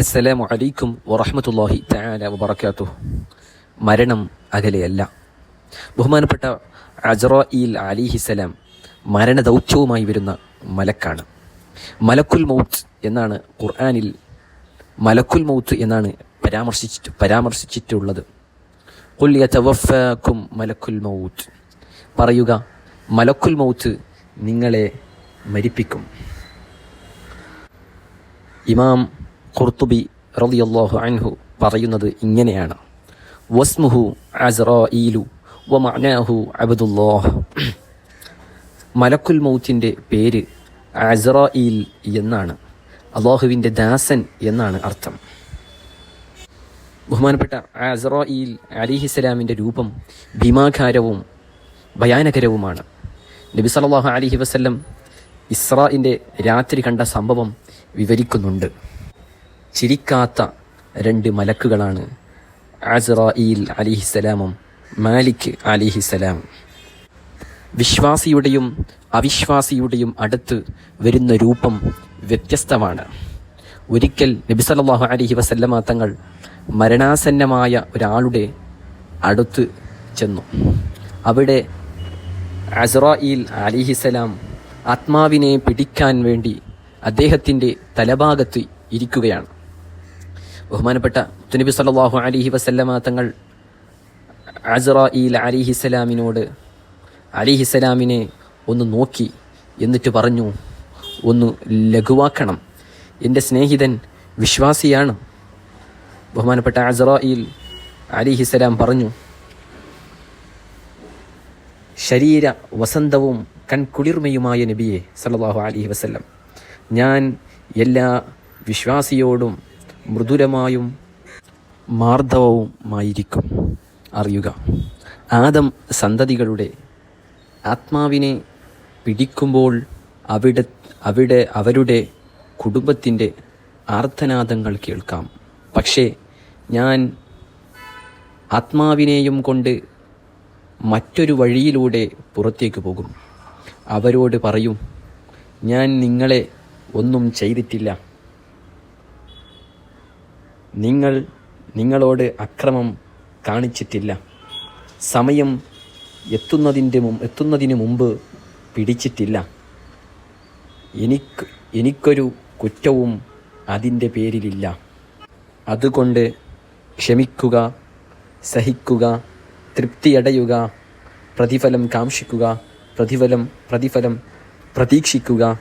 അസ്സലാമു അലൈക്കും വറഹമത്തല്ലാഹി തആല വബറകാതുഹു. മരണം അകലെയല്ല ബഹുമാനപ്പെട്ട അജറായിൽ അലിഹിസലാം മരണദൗത്യവുമായി വരുന്ന മലക്കാണ്. മലക്കുൽ മൗത്ത് എന്നാണ് ഖുർആനിൽ മലക്കുൽ മൗത്ത് എന്നാണ് പരാമർശിച്ചിട്ട് പരാമർശിച്ചിട്ടുള്ളത്. യതവഫാക്കും മലക്കുൽ മൗത്ത്. പറയുക മലക്കുൽ മൗത്ത് നിങ്ങളെ മരിപ്പിക്കും. ഇമാം ഖുർത്തുബി റളിയല്ലാഹു അൻഹു പറയുന്നത് ഇങ്ങനെയാണ്. വസ്മുഹു അസ്റാഈലു വമഅനാഹു അബ്ദുല്ലാഹ്. മലക്കുൽ മൗത്തിന്റെ പേര് അസ്റായിൽ എന്നാണ്. അള്ളാഹുവിന്റെ ദാസൻ എന്നാണ് അർത്ഥം. ബഹുമാനപ്പെട്ട അസ്റായിൽ അലിഹിസ്സലാമിന്റെ രൂപം ഭീമാകാരവും ഭയാനകരവുമാണ്. നബി സല്ലല്ലാഹു അലൈഹി വസല്ലം ഇസ്രായിന്റെ രാത്രി കണ്ട സംഭവം വിവരിക്കുന്നുണ്ട്. ചിരിക്കാത്ത രണ്ട് മലക്കുകളാണ് അസറായിൽ അലിഹിസ്സലാമും മാലിക് അലിഹിസ്സലാം. വിശ്വാസിയുടെയും അവിശ്വാസിയുടെയും അടുത്ത് വരുന്ന രൂപം വ്യത്യസ്തമാണ്. ഒരിക്കൽ നബിസലാഹു അലൈഹി വസല്ലമ തങ്ങൾ മരണാസന്നമായ ഒരാളുടെ അടുത്ത് ചെന്നു. അവിടെ അസറായിൽ അലിഹിസലാം ആത്മാവിനെ പിടിക്കാൻ വേണ്ടി അദ്ദേഹത്തിന്റെ തലഭാഗത്ത് ഇരിക്കുകയാണ്. ബഹുമാനപ്പെട്ട തുനബി സല്ലല്ലാഹു അലിഹി വസല്ലമ തങ്ങൾ അസ്റായീൽ അലൈഹി സലാമിനോട് അലിഹി സലാമിനെ ഒന്ന് നോക്കി എന്നിട്ട് പറഞ്ഞു ഒന്ന് ലഘുവാക്കണം. എന്റെ സ്നേഹിതൻ വിശ്വാസിയാണ്. ബഹുമാനപ്പെട്ട അസ്റായിൽ അലിഹിസലാം പറഞ്ഞു ശരീര വസന്തവും കൺകുളിർമയുമായ നബിയെ സല്ലല്ലാഹു അലിഹി വസല്ലം ഞാൻ എല്ലാ വിശ്വാസിയോടും മൃദുലമായും മാർദ്ദവവുമായിരിക്കും. അറിയുക. ആദം സന്തതികളുടെ ആത്മാവിനെ പിടിക്കുമ്പോൾ അവിടെ അവിടെ അവരുടെ കുടുംബത്തിന്റെ ആർത്തനാദങ്ങൾ കേൾക്കാം. പക്ഷേ ഞാൻ ആത്മാവിനെയും കൊണ്ട് മറ്റൊരു വഴിയിലൂടെ പുറത്തേക്ക് പോകും. അവരോട് പറയും ഞാൻ നിങ്ങളെ ഒന്നും ചെയ്തിട്ടില്ല. നിങ്ങൾ നിങ്ങളോട് അക്രമം കാണിച്ചിട്ടില്ല. സമയം എത്തുന്നതിന്റെ എത്തുന്നതിന് മുമ്പ് പിടിച്ചിട്ടില്ല. എനിക്ക് എനിക്കൊരു കുറ്റവും അതിന്റെ പേരിലില്ല. അതുകൊണ്ട് ക്ഷമിക്കുക സഹിക്കുക തൃപ്തിയടയുക പ്രതിഫലം കാക്ഷിക്കുക പ്രതിഫലം പ്രതിഫലം പ്രതീക്ഷിക്കുക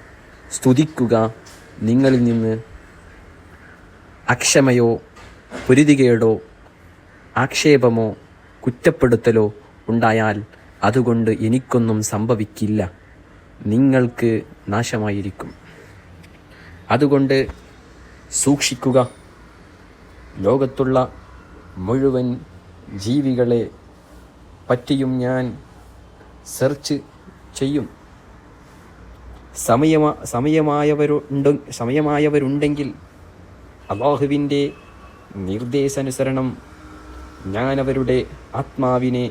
സ്തുതിക്കുക നിങ്ങളിൽ നിന്ന് അക്ഷമയോ പൊരുതികേടോ ആക്ഷേപമോ കുറ്റപ്പെടുത്തലോ ഉണ്ടായാൽ അതുകൊണ്ട് എനിക്കൊന്നും സംഭവിക്കില്ല. നിങ്ങൾക്ക് നാശമായിരിക്കും. അതുകൊണ്ട് സൂക്ഷിക്കുക. ലോകത്തുള്ള മുഴുവൻ ജീവികളെ പറ്റിയും ഞാൻ സെർച്ച് ചെയ്യും. സമയമാ സമയമായവരുണ്ട് സമയമായവരുണ്ടെങ്കിൽ അള്ളാഹുവിന്റെ നിർദ്ദേശാനുസരണം ഞാൻ അവരുടെ ആത്മാവിനെ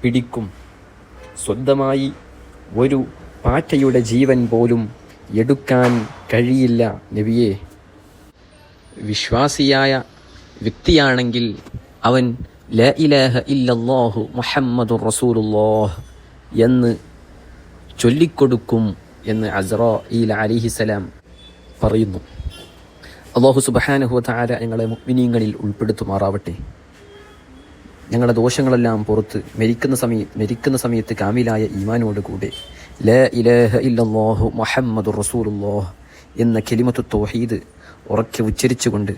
പിടിക്കും. സ്വന്തമായി ഒരു പാറ്റയുടെ ജീവൻ പോലും എടുക്കാൻ കഴിയില്ല നബിയെ. വിശ്വാസിയായ വ്യക്തിയാണെങ്കിൽ അവൻ ല ഇലഹ ഇല്ലല്ലാഹു മുഹമ്മദുർ റസൂലുല്ലാഹ് എന്ന് ചൊല്ലിക്കൊടുക്കും എന്ന് അസ്റോ ഇല അലിഹിസലാം പറയുന്നു. അള്ളാഹു സുബഹാനഹു താര ഞങ്ങളെ മുഗ്മിനീങ്ങളിൽ ഉൾപ്പെടുത്തുമാറാവട്ടെ. ഞങ്ങളുടെ ദോഷങ്ങളെല്ലാം പുറത്ത് മരിക്കുന്ന സമയം മരിക്കുന്ന സമയത്ത് കാമിലായ ഈമാനോട് കൂടെ ല ഇലാഹ ഇല്ലല്ലാഹു മുഹമ്മദ് റസൂലുല്ലാഹ് എന്ന കെലിമത്തു തോഹീദ് ഉറക്കെ ഉച്ചരിച്ചുകൊണ്ട്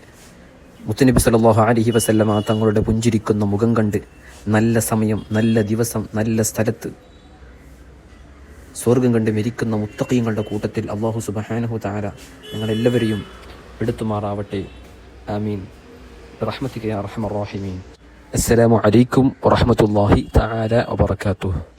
മുത്തുനബി സല്ലല്ലാഹു അലഹി വസല്ലമ തങ്ങളുടെ പുഞ്ചിരിക്കുന്ന മുഖം കണ്ട് നല്ല സമയം നല്ല ദിവസം നല്ല സ്ഥലത്ത് സ്വർഗം കണ്ട് മരിക്കുന്ന മുത്തഖീങ്ങളുടെ കൂട്ടത്തിൽ അള്ളാഹു സുബഹാനഹു താര ഞങ്ങളെല്ലാവരെയും എടുത്തുമാറാവട്ടെ. ആമീൻ. റഹ്മത്തിക യാ റഹ്മർ റഹീമീൻ. അസ്സലാമു അലൈക്കും വറഹ്മത്തുള്ളാഹി തആല വബറകാതുഹു.